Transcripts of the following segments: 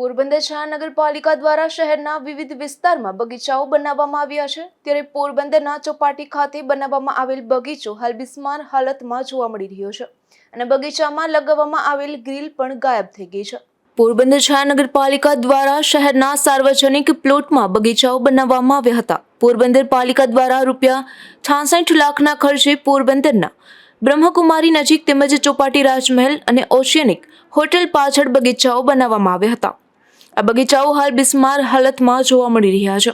પોરબંદર મહાનગરપાલિકા દ્વારા શહેરના વિવિધ વિસ્તારમાં બગીચાઓ બનાવવામાં આવ્યા છે. ત્યારે પોરબંદરના ચોપાટી ખાતે બનાવવામાં આવેલ બગીચો હાલ બિસ્માર હાલતમાં જોવા મળી રહ્યો છે અને બગીચામાં લગાવવામાં આવેલ ગ્રીલ પણ ગાયબ થઈ ગઈ છે. પોરબંદર મહાનગરપાલિકા દ્વારા શહેરના સાર્વજનિક પ્લોટમાં બગીચાઓ બનાવવામાં આવ્યા હતા. પોરબંદર પાલિકા દ્વારા રૂપિયા છાસઠ લાખના ખર્ચે પોરબંદરના બ્રહ્મકુમારી નજીક તેમજ ચોપાટી રાજમહેલ અને ઓશિયનિક હોટેલ પાછળ બગીચાઓ બનાવવામાં આવ્યા હતા. આ બગીચાઓ હાલ બિસ્માર હાલતમાં જોવા મળી રહ્યા છે.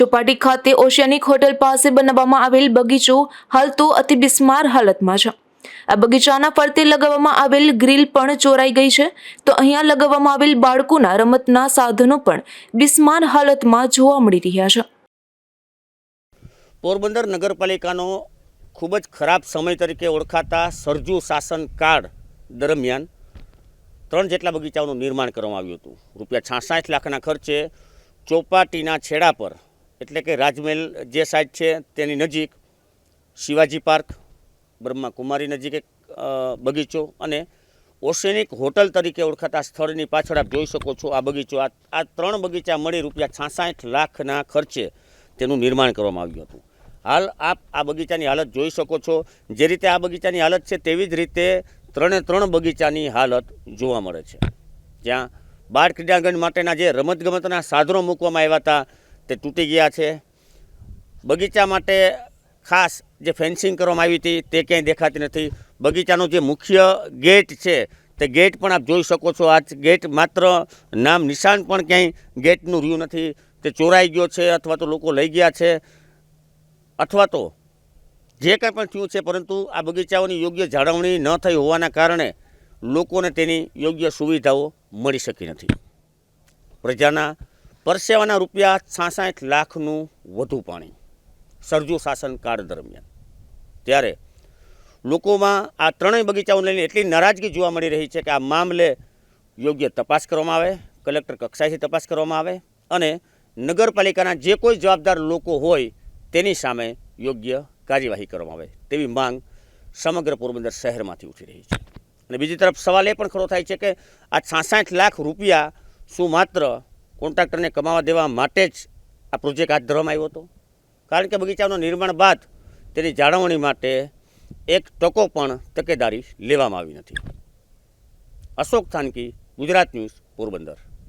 ચોપાટી ખાતે ઓશિયાનિક હોટેલ પાસે બનાવવામાં આવેલ બગીચો હાલ તો અતિ બિસ્માર હાલતમાં છે. આ બગીચાના ફરતે લગાવવામાં આવેલ ગ્રીલ પણ ચોરાઈ ગઈ છે. તો અહીંયા લગાવવામાં આવેલ બાળકોના રમતના સાધનો પણ બિસ્માર હાલતમાં જોવા મળી રહ્યા છે. પોરબંદર નગરપાલિકાનો ખૂબ જ ખરાબ સમય તરીકે ઓળખાતા સરજુ શાસનકાળ દરમિયાન ત્રણ જેટલા બગીચાઓનું નિર્માણ કરવામાં આવ્યું હતું. રૂપિયા છાસઠ લાખના ખર્ચે ચોપાટીના છેડા પર, એટલે કે રાજમહેલ જે સાઈડ છે તેની નજીક શિવાજી પાર્ક બ્રહ્માકુમારી નજીક એક બગીચો અને ઓશેનિક હોટલ તરીકે ઓળખાતા સ્થળની પાછળ આપ જોઈ શકો છો આ બગીચો. આ ત્રણ બગીચા મળી રૂપિયા છાસઠ લાખના ખર્ચે તેનું નિર્માણ કરવામાં આવ્યું હતું. હાલ આપ આ બગીચાની હાલત જોઈ શકો છો. જે રીતે આ બગીચાની હાલત છે તેવી જ રીતે ત્રણે ત્રણ બગીચાની હાલત જોવા મળે છે. જ્યાં બાળ ક્રીડાંગણ માટેના જે રમતગમતના સાધનો મૂકવામાં આવ્યા હતા, તે તૂટી ગયા છે. બગીચા માટે ખાસ જે ફેન્સિંગ કરવામાં આવી હતી, તે ક્યાંય દેખાતી નથી. બગીચાનો જે મુખ્ય ગેટ છે, તે ગેટ પણ આપ જોઈ શકો છો. આ ગેટ માત્ર નામ નિશાન પણ ક્યાંય ગેટનું રહ્યું નથી. તે ચોરાઈ ગયો છે અથવા તો લોકો લઈ ગયા છે. અથવા તો જે કંઈ પણ થયું છે, પરંતુ આ બગીચાઓની યોગ્ય જાળવણી ન થઈ હોવાના કારણે લોકોને તેની યોગ્ય સુવિધાઓ મળી શકી નથી. પ્રજાના પરસેવાના રૂપિયા છાસઠ લાખનું વધુ પાણી સરજુ શાસનકાળ દરમિયાન. ત્યારે લોકોમાં આ ત્રણેય બગીચાઓને લઈને એટલી નારાજગી જોવા મળી રહી છે કે આ મામલે યોગ્ય તપાસ કરવામાં આવે, કલેક્ટર કક્ષાએથી તપાસ કરવામાં આવે અને નગરપાલિકાના જે કોઈ જવાબદાર લોકો હોય તેની સામે યોગ્ય કાર્યવાહી કરવામાં આવે તેવી માંગ સમગ્ર પોરબંદર શહેરમાંથી ઉઠી રહી છે. અને બીજી તરફ સવાલ એ પણ ખરો થાય છે કે આ છાસઠ લાખ રૂપિયા શું માત્ર કોન્ટ્રાક્ટરને કમાવા દેવા માટે જ આ પ્રોજેક્ટ હાથ ધરવામાં આવ્યો હતો? કારણ કે બગીચાનું નિર્માણ બાદ તેની જાળવણી માટે એક ટકો પણ તકેદારી લેવામાં આવી નથી. અશોક થાનકી, ગુજરાત ન્યૂઝ, પોરબંદર.